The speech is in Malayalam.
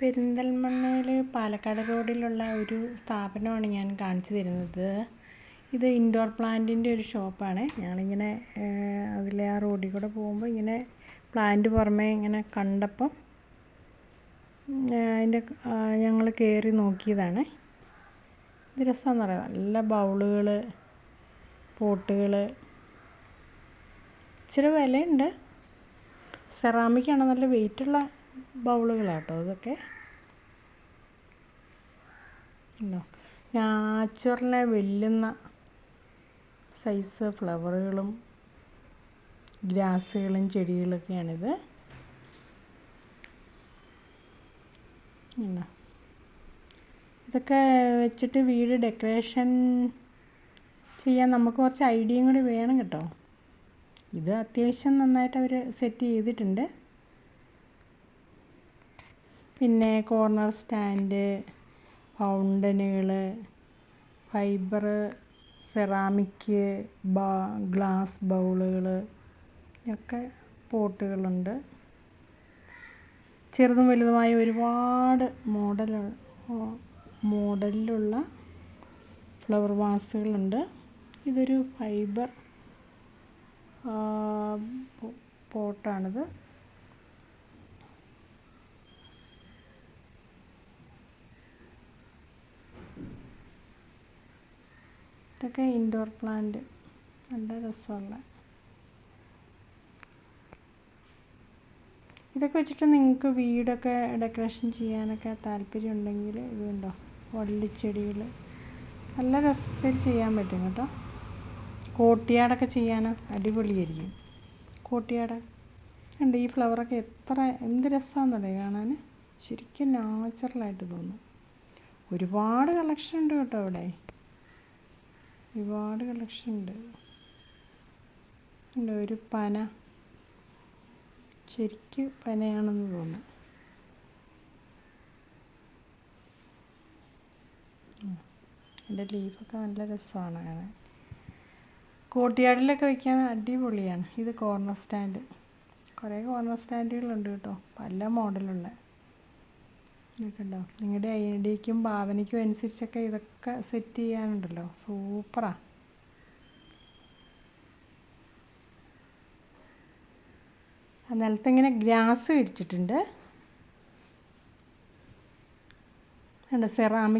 പെരിന്തൽമണ്ണയിൽ പാലക്കാട് റോഡിലുള്ള ഒരു സ്ഥാപനമാണ് ഞാൻ കാണിച്ചു തരുന്നത്. ഇത് ഇൻഡോർ പ്ലാന്റിന്റെ ഒരു ഷോപ്പാണ് ഞങ്ങളിങ്ങനെ അതിലെ ആ റോഡിൽ കൂടെ പോകുമ്പോൾ ഇങ്ങനെ പ്ലാന്റ് പുറമേ ഇങ്ങനെ കണ്ടപ്പം അതിന്റെ ഞങ്ങൾ കയറി നോക്കിയതാണ്. ഇത് രസമാണെന്ന് പറയാം. നല്ല ബൗളുകൾ പോട്ടുകൾ ഇച്ചിരി വിലയുണ്ട്. സെറാമിക്കാണ് നല്ല വെയിറ്റുള്ള ബൗളുകളാട്ടോ ഇതൊക്കെ ഉണ്ടോ വെല്ലുന്ന സൈസ് ഫ്ലവറുകളും ഗ്രാസുകളും ചെടികളൊക്കെയാണിത്. ഇതൊക്കെ വെച്ചിട്ട് വീട് ഡെക്കറേഷൻ ചെയ്യാൻ നമുക്ക് കുറച്ച് ഐഡിയയും കൂടി വേണം കേട്ടോ. ഇത് അത്യാവശ്യം നന്നായിട്ട് അവർ സെറ്റ് ചെയ്തിട്ടുണ്ട്. പിന്നെ കോർണർ സ്റ്റാൻഡ് ഫൗണ്ടനുകൾ ഫൈബർ സെറാമിക് ബാ ഗ്ലാസ് ബൗളുകൾ ഒക്കെ പോട്ടുകളുണ്ട്. ചെറുതും വലുതുമായ ഒരുപാട് മോഡൽ മോഡലിലുള്ള ഫ്ലവർ വാസുകളുണ്ട് ഇതൊരു ഫൈബർ പോട്ടാണിത്. ഇതൊക്കെ ഇൻഡോർ പ്ലാന്റ് നല്ല രസമുള്ള. ഇതൊക്കെ വെച്ചിട്ട് നിങ്ങൾക്ക് വീടൊക്കെ ഡെക്കറേഷൻ ചെയ്യാനൊക്കെ താല്പര്യം ഉണ്ടെങ്കിൽ ഇതുണ്ടോ വള്ളിച്ചെടികൾ നല്ല രസത്തിൽ ചെയ്യാൻ പറ്റും കേട്ടോ. കോട്ടിയാടൊക്കെ ചെയ്യാൻ അടിപൊളിയായിരിക്കും. കോട്ടിയാട്. ഉണ്ട് ഈ ഫ്ലവറൊക്കെ എത്ര എന്ത് രസമാണെന്നല്ലേ കാണാൻ? ശരിക്കും നാച്ചുറലായിട്ട് തോന്നും. ഒരുപാട് കളക്ഷൻ ഉണ്ട് കേട്ടോ അവിടെ. ഒരുപാട് കളക്ഷൻ ഉണ്ട്. ഉണ്ട് ഒരു പന. ശരിക്ക് പനയാണെന്ന് തോന്നുന്നു. എന്റെ ലീഫൊക്കെ നല്ല രസമാണ് കാണാൻ. കോട്ടിയാടിലൊക്കെ വയ്ക്കാൻ അടിപൊളിയാണ്. ഇത് കോർണർ സ്റ്റാൻഡ് കുറേ കോർണർ സ്റ്റാൻഡുകളുണ്ട് കേട്ടോ. പല മോഡലുള്ള ഇതൊക്കെ നിങ്ങളുടെ ഡിക്കും ഭാവനയ്ക്കും അനുസരിച്ചൊക്കെ ഇതൊക്കെ സെറ്റ് ചെയ്യാനുണ്ടല്ലോ. സൂപ്പറാ നിലത്തിങ്ങനെ ഗ്രാസ് വിരിച്ചിട്ടുണ്ട്. ഉണ്ട് സെറാമിക്